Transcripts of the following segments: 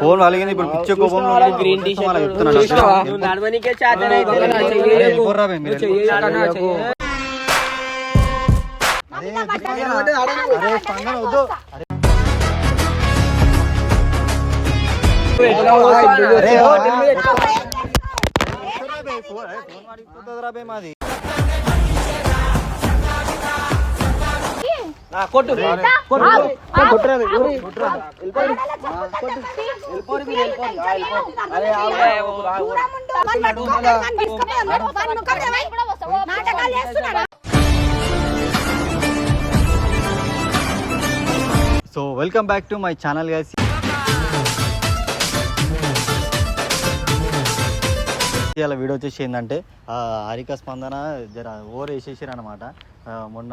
Phone వాళ్ళకి ఇప్పుడు పిచ్చ కోపం గ్రీన్ టీ షర్ట్ చెప్తున్నాను చూసినావా? నువ్వు నడవనీకే చాతన అయితే అరే, నా చేస్తున్నారా so welcome back to my channel guys ఇవాళ వీడియో వచ్చేసి ఏంటంటే హరిక హారిక స్పందన జర ఓవర్ వేసేసారు అనమాట మొన్న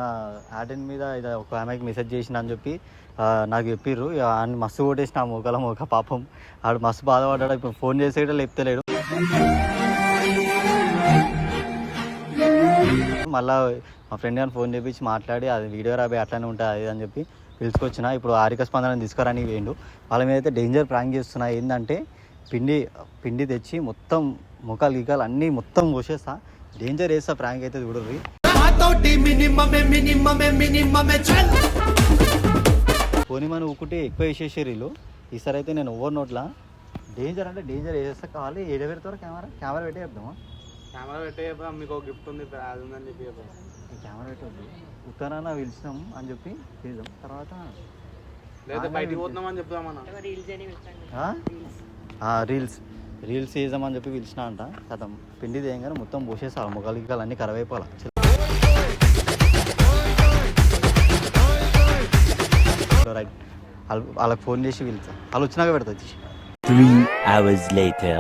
యాడెన్ మీద ఇది ఒక ఆమెకి మెసేజ్ చేసిన అని చెప్పి నాకు చెప్పిర్రు. ఆయన మస్తు కొట్టేసిన ఆ ఒక పాపం. ఆడు మస్తు బాధపడ్డాడు. ఇప్పుడు ఫోన్ చేసేటో లేపుతలేడు. మళ్ళా మా ఫ్రెండ్ గారిని ఫోన్ చేపించి మాట్లాడి అది వీడియో రాబోయే అట్లానే ఉంటుంది అది అని చెప్పి పిలుచుకొచ్చిన. ఇప్పుడు ఆరిక స్పందన తీసుకురాని వేయండు వాళ్ళ మీద అయితే డేంజర్ ప్రాంక్ చేస్తున్నా. ఏంటంటే పిండి పిండి తెచ్చి మొత్తం ముఖాలు గీకాలు అన్నీ మొత్తం కోసేస్తా. డేంజర్ వేస్తా ప్రాంక్ అయితే చూడరు పోనీ మనం ఊకుంటే ఎక్కువ వేసేసారు వీళ్ళు. ఈసారి అయితే నేను ఓవర్ నోట్లా. డేంజర్ అంటే డేంజర్ వేసేస్తా కావాలి. ఏడ పెడతారు కెమెరా? కెమెరా పెట్టే చెప్దామా? కెమెరా పెట్టే మీకు ఒక గిఫ్ట్ ఉంది అది ఉందని చెప్పి కెమెరా పెట్టవద్దు ఉత్తరాన పిలిచినాం అని చెప్పి పిలుదాం తర్వాత లేదా బయటికి పోతున్నామని చెప్దామన్నా. ఆ? ఆ, రీల్స్. రీల్స్ చేద్దామని చెప్పి పిలిచిన అంట. కథం పిండి తేయంగానే మొత్తం పోసేసారు మొక్కలు గిక్కలు అన్నీ ఖరాబ్ అయిపోవాలి? రైట్. వాళ్ళకి ఫోన్ చేసి పిలుస్తా. వాళ్ళు వచ్చినాక పెడతా తీసి. Three hours later.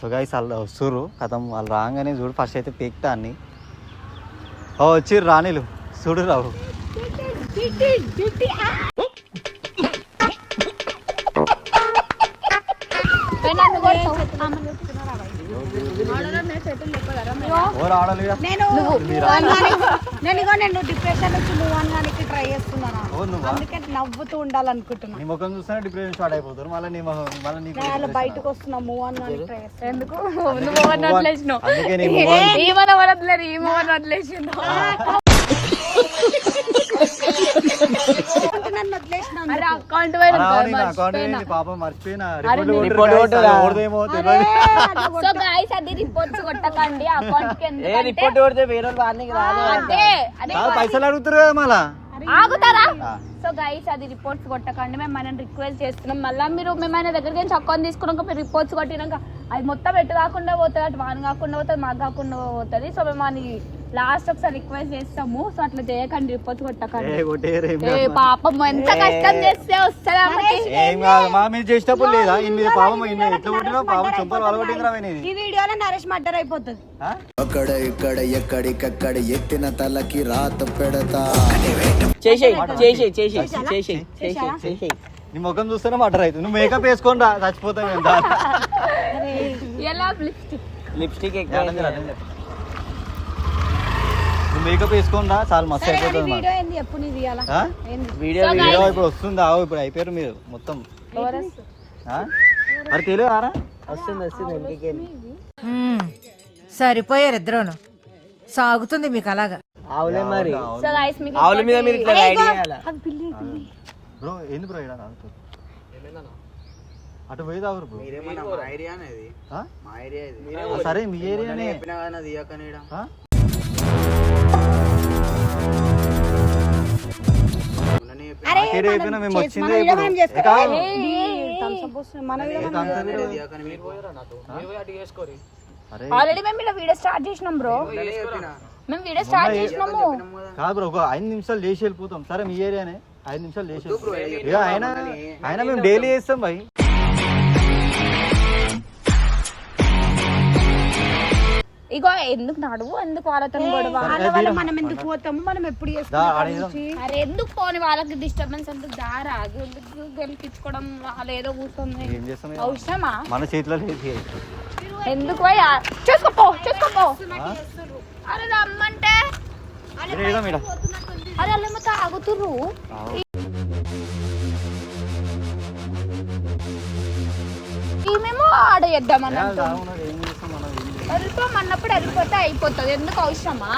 So guys వాళ్ళు వస్తుర్రు. కథం వాళ్ళు రాగానే చూడు ఫస్ట్ అయితే పీక్తా అన్ని. ఓ వచ్చిర్రు రాణిలు చూడు రావు. నేను నేను ఇగో నేను డిప్రెషన్ వచ్చి నువ్వు అనడానికి ట్రై చేస్తున్నాను? అందుకే నవ్వుతూ ఉండాలనుకుంటున్నా. నీ ముఖం చూస్తేనే డిప్రెషన్ స్టార్ట్ అయిపోతారు. మళ్ళీ నీ మొహం మళ్ళీ నేను అలా. బయటకు వస్తున్నా మూవ్ అనడానికి ట్రై చేస్తున్నా. ఎందుకు? నువ్వు నీ వదలలేదు ఏమని నన్ను వదిలేసినాను అరే అకౌంట్ పోయిన అలా అని నా account ఏంది పాపం మర్చిపోయినా రిపోర్ట్ నీ కొట్టురు రిపోర్ట్ guys, ఎవరిదేమో తెలియదు సో గైస్ అది రిపోర్ట్స్ కొట్టకండి. అకౌంట్ ఏ రిపోర్ట్ కొడితే వేరే రాదు. అదే పైసలు అడుగుతారు కదా మళ్ళా. ఆగుతారా. సో గైస్ అది రిపోర్ట్స్ కొట్టకండి. మేము మనం రిక్వెస్ట్ చేస్తున్నాం. మళ్ళీ మీరు మేము ఆయన దగ్గరికి నుంచి అకౌంట్ తీసుకున్నాక మీరు రిపోర్ట్స్ కొట్టినాక అది మొత్తం ఎటు కాకుండా పోతుంది అటు వాన్ కాకుండా పోతుంది మాకు కాకుండా పోతుంది. సో మేము అని లాస్ట్ ఒకసారి రిక్వెస్ట్ చేస్తాము. సో అట్లా చేయకండి రిపోర్ట్స్ కొట్టకండి. పాపం ఎంత కష్టం చేస్తే లేదా. పాపం ఎట్లా పాపం ఇది ఈ వీడియోలో నరేష్ మర్డర్ అయిపోతుంది. ఆ? అక్కడ ఇక్కడ ఎక్కడికక్కడ ఎత్తిన తలకి రాత పెడతా. చేసేయి చేసేయి చేసేయి చేసేయి చేసేయి చేసేయి నీ ముఖం చూస్తేనే మటర్ అవుతుంది. నువ్వు మేకప్ వేసుకొని రా చచ్చిపోతావు ఎలా లిప్స్టిక్? లిప్స్టిక్ నువ్వు మేకప్ వేసుకొని రా చాలా మస్తు అయిపోతుంది వీడియో ఏంది? ఎప్పుడు నీది వీడియో వీడియో ఇప్పుడు వస్తుంది? ఆవు ఇప్పుడు అయిపోయారు మీరు మొత్తం? మరి తెలియదు ఆరా వస్తుంది వస్తుంది. సరిపోయారు ఇద్దరును. సాగుతుంది మీకు అలాగా. ఆవులే మరి. సో గైస్ మీకు ఆవుల మీద మీరు ఇట్లా రైడ్ చేయాలి? బ్రో ఏంది బ్రో ఇక్కడ అటు పోయి తాగురు బ్రో. మీరేమన్నా మా ఐడియా అనేది? ఆ? మా ఇది. ఆ, సరే మీ ఏరియానే. చెప్పినా కానీ అది ఇయ్యకని ఆల్రెడీ మేము ఇలా వీడియో స్టార్ట్ చేసినాం బ్రో. మేము వీడియో స్టార్ట్ చేసినాము. కాదు బ్రో ఒక ఐదు నిమిషాలు చేసి వెళ్ళిపోతాం. సరే మీ ఏరియానే ఐదు నిమిషాలు చేసి వెళ్ళిపోతాం. ఇక ఆయన ఆయన మేము డైలీ చేస్తాం భయ్ ఇగో ఎందుకు నడువు? ఎందుకు వాళ్ళతో గొడవ? వాళ్ళ వల్ల మనం ఎందుకు పోతాము? మనం ఎప్పుడు ఆడేద్దాం. అరే ఎందుకు పోని? వాళ్ళకి డిస్టర్బెన్స్ ఎందుకు దారా ఎందుకు గెలిపించుకోవడం? వాళ్ళు ఏదో కూర్చొని? అవసరమా? మన చేతిలో లేదు. ఎందుకు పోయి? చేసుకోపో చేసుకోపో అరే రమ్మంటే. అరే వాళ్ళు తాగుతుర్రు. ఆవు. మేము ఆడ చేద్దామని అంటాం అవును, ఏం చేస్తాం మనం ఏం చేస్తాం? వెళ్ళిపోమన్నప్పుడు వెళ్ళిపోతే అయిపోతుంది. ఎందుకు అవసరమా?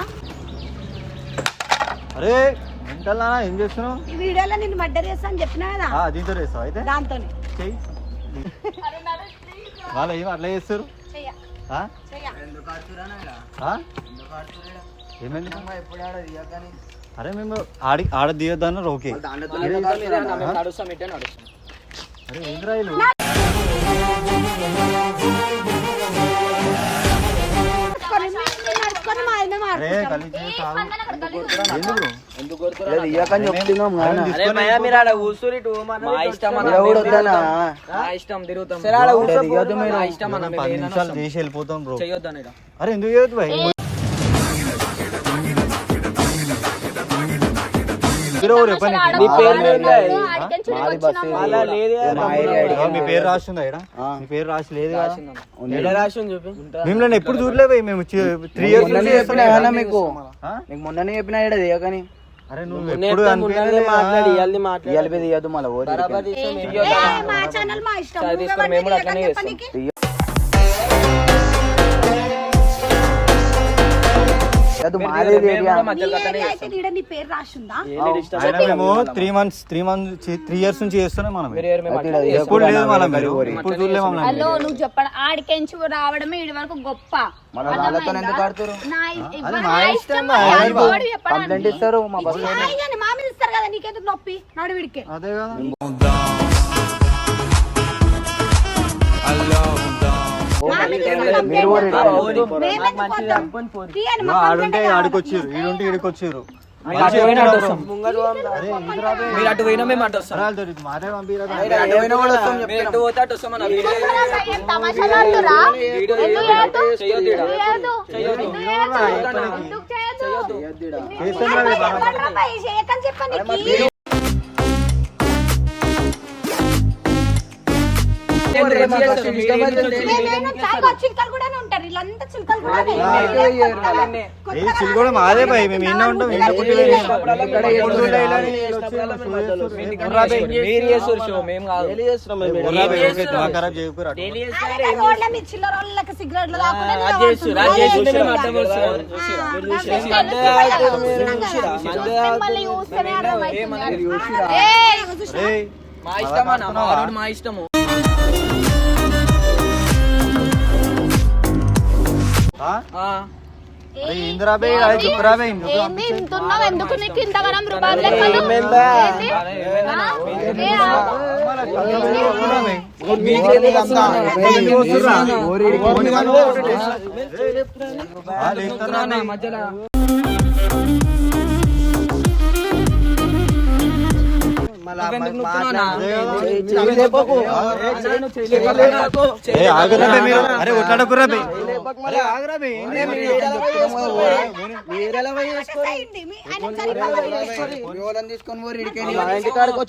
అరే మెంటల్ నానా ఏం చేస్తున్నావు? ఈ వీడియోలో నేను మర్డర్ చేస్తా అని చెప్పినా కదా? ఆ, దీంతో వేస్తావు అయితే? దాంతోనే. చెయ్యి. వాళ్ళు ఏం అట్లా చేస్తారు? చెయ్య. ఆ? చెయ్య. ఆ? ఏమైంది? అరే మేము ఆడి ఆడ దిగొద్దన్నారు ఓకే. అరే ఏంద్రా వీళ్ళు? నడుచుకొని చేసి వెళ్ళిపోతాం బ్రో. అరే ఎందుకు చేయొద్దు ఎవరు నీ పేరు మా పేరు రాసిందా ఇక్కడ. మీ పేరు రాసి లేదు ఎప్పుడు చూడలే భయ్ మేము త్రీ ఇయర్స్ చెప్పినా మీకు? నీకు మొన్ననే చెప్పినా ఇక్కడ దిగకని అరే నువ్వు ఎప్పుడు? మాట్లాడి మళ్ళీ ఛానల్ మా ఇష్టం. Three months three months three years నుంచి చేస్తున్నాం మనం. ఇక్కడ ఎప్పుడు లేదు దిగకూడదు మనం అన్న, మీరు. ఓరి. ఇప్పుడు చూడలే మమ్మల్ని హలో నువ్వు చెప్పడం ఆడికెంచి రావడమే ఇడి వరకు గొప్ప. కంప్లైంట్ ఇస్తారు మా బస్సు మా అయ్యని మా మీద ఇస్తారు కదా నీకెందుకు నొప్పి? నడు విడికే అదే కదా. ఆడుంటే ఆడికొచ్చారు. ఈడుంటే ఈడికొచ్చారు. మీరు అటు పోయినా మేము వస్తాం. బాగా. ఎవడ్రా భయ్? మేము ఎన్నో ఉంటాం ఎన్నో పుట్టిలే మీరు చేస్తారు? షో మేము ఇంతున్నావు ఎందుకు నీకు ఇంతగానం రూపాయలు లెక్కలు? మధ్యలో అరే కొట్లాడకురా తీసుకొని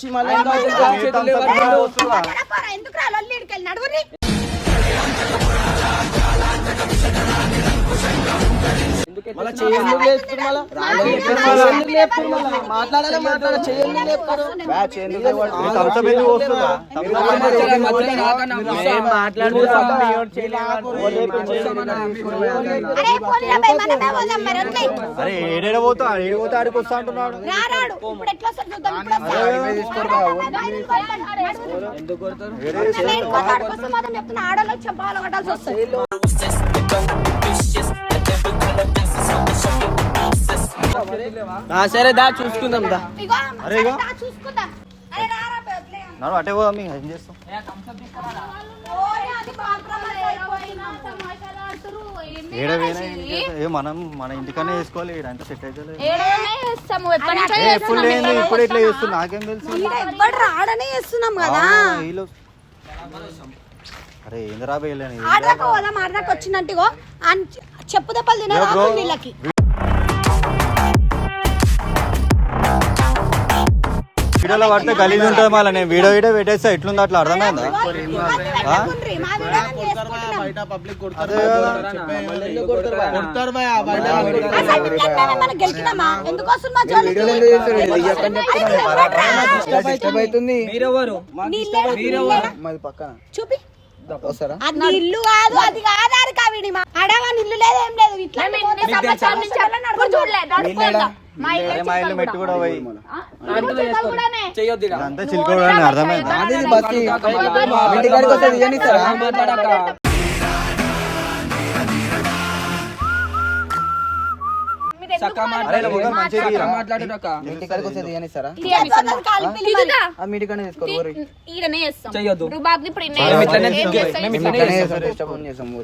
మళ్ళీ ఎందుకు ఎందుకు వస్తుందా. అరే ఏడేడ పోతా ఏడు పోతా ఆడికి వస్తా అంటున్నాడు రారాడు ఇప్పుడు ఎట్లా వస్తాడు చూద్దాం సరే దా చూసుకుందాం దా. అరే ఇగో. నడు అటే పోదాం మీకు ఏం చేస్తాం? ఓయ్, అది compromise అయిపోయినా. ఏడ ఏం మనం మన ఇంటికనే వేసుకోవాలి ఈడ అంతా సెట్ అయితే ఎప్పుడు లేదు ఇప్పుడు ఇట్లా చేస్తున్నా? నాకేం తెలుసు? ఎవ్వడు రాడనే చేస్తున్నాం కదా. వీళ్ళు- అరే ఏందిరా బే వీళ్ళని? ఆడదాకా పోదాం ఆడదాకా వచ్చినట్టుగో అని చెప్పు దెబ్బలు తిన ఏ బ్రో? వీళ్ళకి. వీడియోలో పడితే గలీజ్ ఉంటుంది మళ్ళీ నేను వీడియో వీడియో పెట్టేస్తా ఎట్లుందో అట్లా కదా. పక్కన. చూపి. ఇల్లు కాదు అది కాదు అడవని ఇల్లు లేదు ఏం లేదు. ఇట్లా మేము మా ఇల్లు మెట్టు కూడా పోయి. ఇక. అంతా చిలుకోవడానికి అర్థమైంది. చెయ్యొద్దు.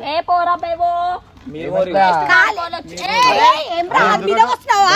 ఏం పోరా బేబో? మీరు ఊరి. ఏం రా? మీద వస్తున్నావా?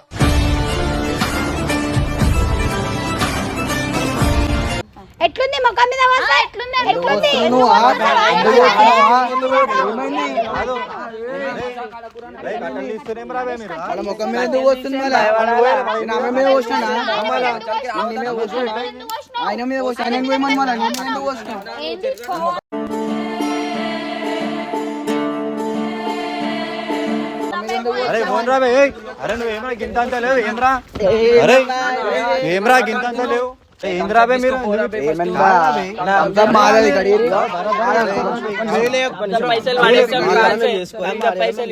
ఎట్లుంది? ముఖం మీద ఎట్లుంది? ఎట్లుంది? ఆయన మీద ఆయన ఎందుకు. అరే ఫోన్ రా బే ఏయ్. అరే నువ్వు ఏమరా గింత అంతా లేవు ఏమరా అరే ఏమరా గింత అంతా లేవు? ఏయ్, ఏందిరా బే మీరు పైసలు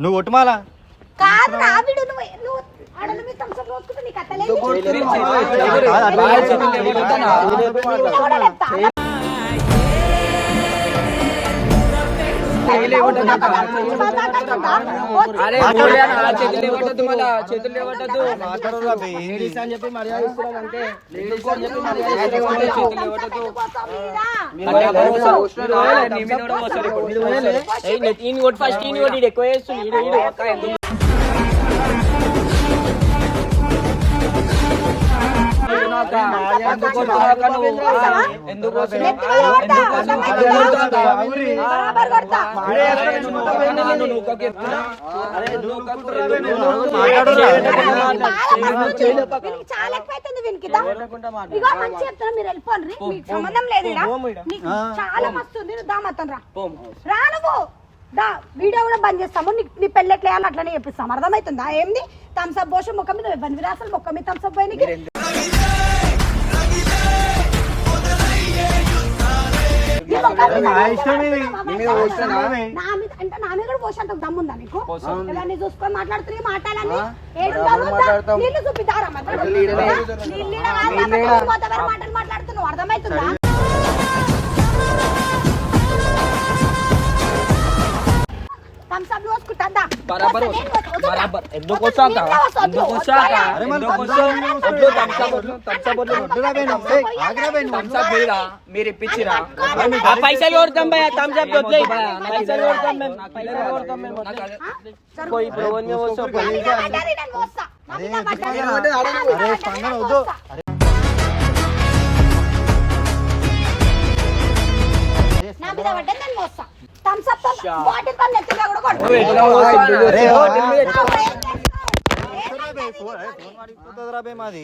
నువ్వు ఒట్టుమాలా కాదు నా వీడు నువ్వు ఆడల మీద థమ్స్అప్ పోసుకుంటే నీకు అత్తలేదు అని చెప్పి మర్యాద లేడీస్ అని చెప్పి చేతులు కొట్టు ఫస్ట్ ఈయన కొట్టు, ఎక్కువ చేస్తుంది మంచి చెప్తున్నా మీరు వెళ్ళిపోండి మీకు సంబంధం లేదు చాలా మస్తు ఉంది నువ్వు దా మొత్తం రా రా నువ్వు దా వీడియో కూడా బంద్ చేస్తాము నీకు నీ పెళ్ళి ఎట్లా వేయాలో అట్లనే చెప్పిస్తాం అర్థమవుతుందా ఏంది థమ్స్అప్ పోసి ముఖం మీద ఇవ్వండి మీరు అసలు ముఖం మీద థమ్స్అప్ పోయి అంటే నా మీద కూడా అంత దమ్ముందా నీకు? ఇవన్నీ చూసుకొని మాట్లాడుతున్నా మాట్లాడాలి. చూపిద్దారా మాట్లాడుతున్నావు? అర్థమవుతుందా? థమ్స్ అప్ పోసుకుంటా దా. బరాబర్ వస్తా, నేను వస్తా, వద్దు రా. బరాబర్ ఎందుకు వద్దు, వచ్చాక నీళ్ళే వస్తా, వద్దు, ఎందుకు వద్దు, వచ్చాక వద్దు, మరి ఎందుకు మరి వచ్చాక థమ్స్ వద్దు థమ్స్అప్ వద్దు థమ్స్అప్ వద్దు వద్దురా బే నువ్వు. ఏయ్, ఆగురా బే నువ్వు. థమ్స్అప్ మీరా మీరు ఇప్పించిరా ఆ పైసలు కొడతాం భయ థమ్స్అప్ వద్దు పైసలు కొడతాం మేము పైసలు కొడతాం నేను మోస్తా. థమ్స్ అప్ బాటిల్ పని నెత్తిగా కూడా మాది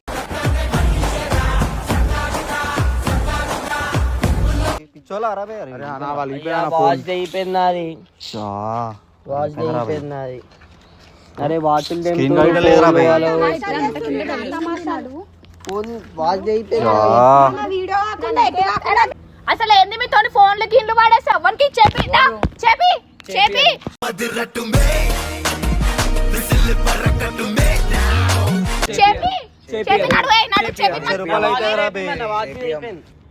పిచ్చోలా వాచ్ అయిపోయింది అది. వాచ్ అయిపోయింది అది. అరే వాచులు వాచ్ అయిపోయింది అసలు ఏంది మీతో ఫోన్లు గిన్లు వాడేసి ఎవరికి చెప్పి దా, చెప్పి చెప్పి చెప్పి చెప్పి నడు ఏయ్, నడు చెప్పి లక్ష రూపాయలు అవుతుంది రా బే.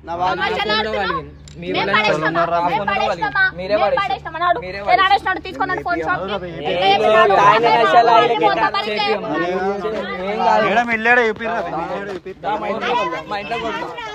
తమాషాలు ఆడుతున్నావు? మేము పడేస్తామా? మేము పడేస్తామా? మేము పడేస్తామా? నాడు. ఏ నాడేసి నాడు, తీసుకొని నాడు ఫోన్ షాప్కి. ఏ నాడు, తాగిన అదే నశాలు నాడు, ఆయనకి మొత్తం ఎట్లా పడితే. మేడం వెళ్ళాడు చెప్పిర్రా బే, వెళ్ళాడు చెప్పిర్రా. మా ఇంట్లో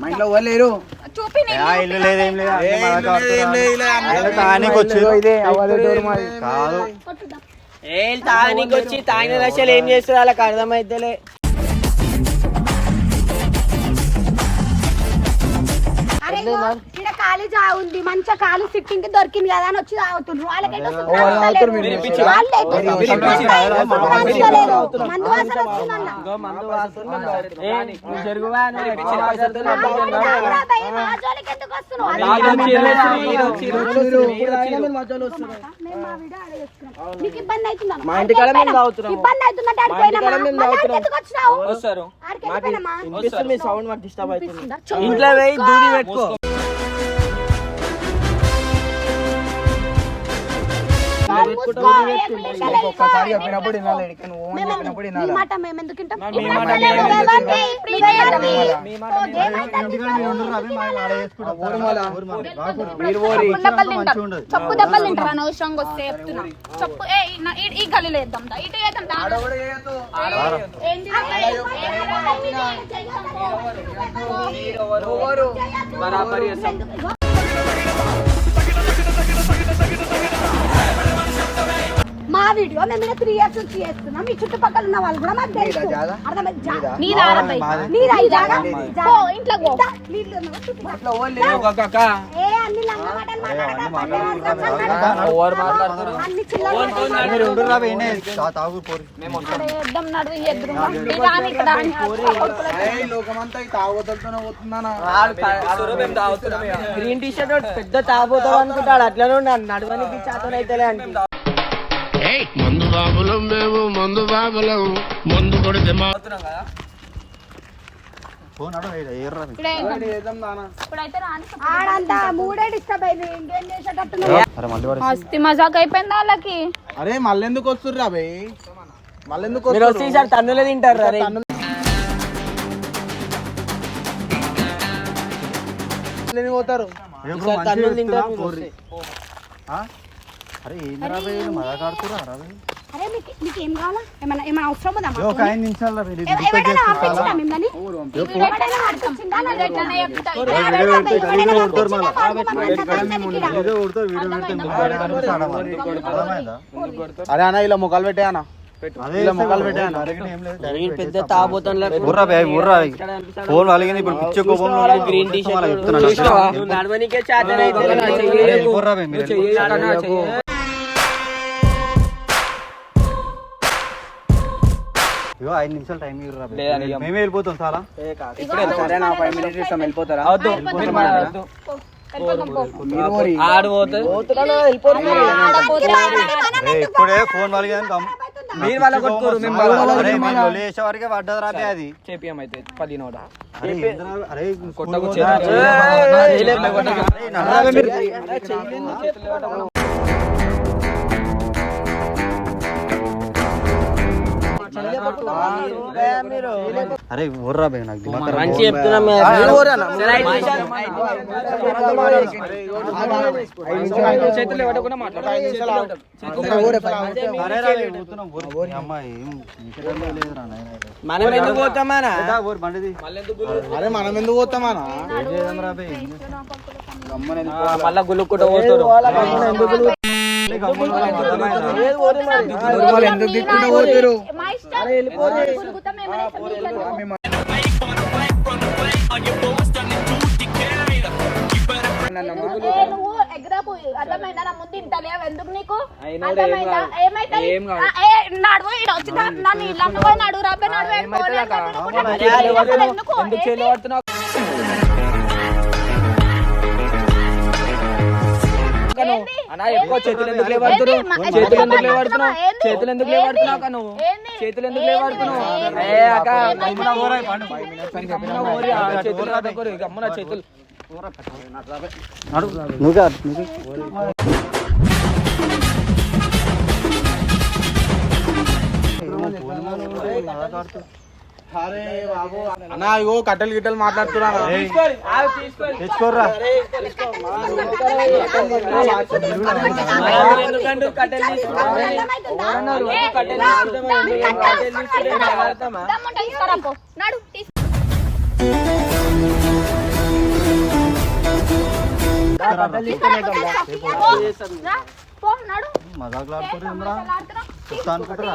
మా ఇంట్లో ఎవరు లేరు. చూపి ఇల్లు లేదు ఏం లేదు. వీళ్ళు. కాదు. ఏ తానికి వచ్చి తాగిన దశలు ఏం చేస్తారు? వాళ్ళకి అర్థమైతేలే. ఈడ ఖాళీ జా ఉంది. మంచిగా ఖాళీ సిట్టింగ్కి దొరికింది కదా అని వచ్చి తాగుతుండ్రు. వాళ్ళకేంటో ఓ, వాళ్ళు తాగుతారు, మీరు. ఇప్పించారా? వాళ్ళే మీరు మందు ఇప్పించారా? వాసన మందు వాసన వస్తుందన్న. మందు వాసన జరుగువా ఇచ్చిన పైసలతో తాగురా భయ్, మా జోలికి ఎందుకు వస్తున్నావు? అది మేము మా వీడియో ఆడ చేస్తున్నాం. నీకు ఇబ్బంది అవుతుందా? మా ఇంటికాడ మేము ఆడికి తాగుతున్నాము. ఇబ్బంది అవుతుందంటే ఆడికి మా ఇంటికాడ పోయినామా? మేము మళ్ళీ తాగుతున్నాం. ఆడికి ఎందుకు వచ్చినావు? వస్తారు. ఆడికి ఎందుకు పోయినామా? వినిపిస్తుంది మీ సౌండ్ మాకు డిస్టర్బ్ అవుతుంది. వినిపిస్తుందా? చెప్పు ఇంట్లో పోయి తీసుకో. దూది పెట్టుకో Falou! చెప్పు దెబ్బలు తింటారు? అనవసరంగా వస్తే చెప్తున్నా. చెప్పు ఏ ఈ- గల్లీలో వేద్దాం. ఇటు వేద్దాం బరాబరి మా వీడియో మేము త్రీ ఇయర్స్ నుంచి చేస్తున్నాం. మీ చుట్టుపక్కల ఉన్న వాళ్ళు కూడా మాకు తెలుసు? గ్రీన్ టీ షర్ట్ పెద్ద తాగుతావు అనుకుంటాడు. అట్లనే ఉన్నాడు నడవనికి చాతన అయితే అంటే. మందు బాబులం మేము మందు బాబులం మందు కొడితే మా ఫోన్ అడు, ఈడ ఏర్రా బే. ఇప్పుడే వేద్దాం. చేద్దాం నాన్న. ఇప్పుడైతే రాని ఆడంతా మూడే డిస్టర్బ్ అయింది ఇంకేం చేసేటట్టు అరే మళ్ళీ వాడు మస్తి మజాక్ అయిపోయింది వాళ్ళకి అరే మళ్ళెందుకు వస్తుర్రా బే మళ్ళెందుకు మీరు వచ్చి ఈసారి తన్నులే తింటారు పోతారు తన్నులు తింటారు? అరే మీకు మీకు ఏం కావాలా? ఏమైనా ఏమైనా అవసరం ఉందా ఒక ఐదు నిమిషాలు మిమ్మల్ని? మమ్మల్ని ఇక్కడ. అన్న ఇలా మొక్కలు పెట్టే అన్న. ఇలా పెద్ద. తాగుతాను ఊర్రా బే, ఊర్రా. ఫోన్ ఇప్పుడు పిచ్చ కోపంలో ఉన్నాడు. Green T shirt. చూసినావా? బే, మీరు ఇగో ఐదు నిమిషాలు టైం ఇవ్వరా. మేమే వెళ్ళిపోతాం చాలా సరే నా ఫైవ్ మినిట్స్ ఇస్తాం వెళ్ళిపోతారా ఇప్పుడే ఫోన్ గమ్- మీరు వాళ్ళ కొట్టుకోరు మేము వరకే పడ్డది రా బే అది చేపియమైతే పది నోట కొట్టకు అమ్మాయి ఏం నీకెలా లేదురా నాయనా ఇది. మనం ఎందుకు. అరే మనం ఎందుకు పోతామా ఏం చేద్దాం రా బే? మళ్ళా గులుక్కుంటూ పోతారు ఎందుకు తిట్టుకుంటూ పోతారు? అర్థమైందా? నా ముందు ఇంత లేవు. ఎందుకు నీకు? అర్థమైందా? కాదు. ఏమైతుంది? ఏం కాదు. ఆ, ఏ నడువు ఈడ వచ్చి నన్ను ఇల్లు అమ్ముకొని నడువు రాబే నడువు ఎందుకు? ఎక్కువ చేతులు ఎందుకు చేతులు ఎందుకు లేవడుతున్నావు? చేతులు ఎందుకు? లేవడుతున్నావు అక్క నువ్వు? చేతులు ఎందుకు ఏంది? లేవడుతున్నావు ఏంది? ఏ అక్క ఏమైంది? గమ్మున ఓరాయి పండు. గమ్మున ఓరి, ఆ చేతులు అడ్డుకోరు, గమ్మున చేతులు నడు నువ్వు కాదు, నువ్వు అన్నా ఇగో కట్టెలు గిట్టెలు మాట్లాడుతున్నా తీసుకోండి, ఆ తీసుకోండి. తెచ్చుకోర్రా మనం ఎందుకంటే కట్టెలు తీసుకుంటాం? ఎవరన్నారు? ఏ, కట్టెలు రా, తీసుకుంటాం, రా, ఎందుకు? కట్టెలు కట్టెలు తీసుకుంటే తీసుకురా. మాట్లాడతామా? దమ్ముంటే తీసుకురా పో. నడు తీసు- పో, రా, పో, నడు. మజాకులు ఏ, ఆడుకుంటున్నారా తమాషాలు చెప్తా అనుకుంటురా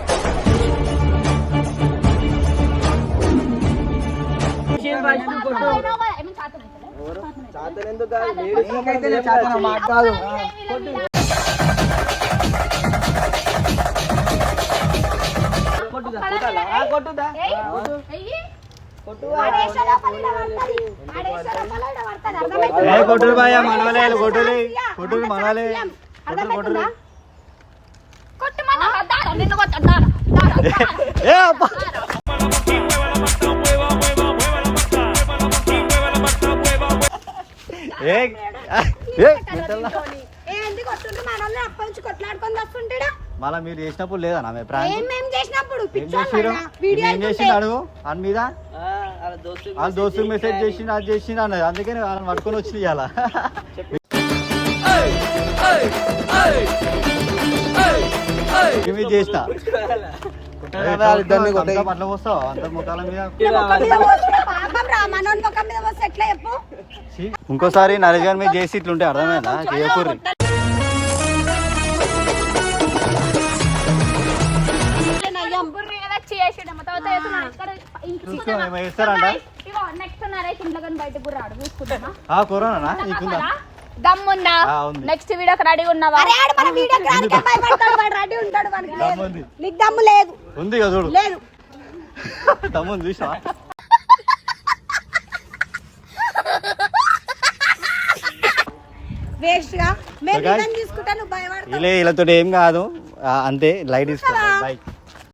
కొట్టుదా? ఏ కొట్టుడు బాయ్ మనవలే కొట్టుడు కొట్టుడు మనవలే. నిన్ను కొట్టారా ఏ అబ్బా. వస్తుంటాడా? మళ్ళా మీరు చేసినప్పుడు లేదా నా ఏం ఏం ఏం అడుగు? అని మీద? వాళ్ళ దోస్తులు మెసేజ్ చేసిండు. అది చేసిండు అన్నది. అందుకని వాళ్ళని పట్టుకొని వచ్చి ఇవాళ ఇవి చేసిన పట్ల పోస్తావా అంత ముఖాల మీద ఎట్లా చెప్పు? ఇంకోసారి నరేష్ గారి మీద చేసి ఇట్లుంటే అర్థమైందా? చేయకూర్రి? నెక్స్ట్ రాడు వీడియోకి రెడీగా ఉన్నావా? రెడీ ఉంటాడు. నీకు దమ్ము లేదు. ఉంది కదా చూడు. లేదు. చూసా వేస్ట్గా మేము Okay. నిజం తీసుకుంటా నువ్వు భయపడతావు. ఇలా వీళ్ళతో ఏం కాదు. అంతే లైట్ ఇస్తా బైక్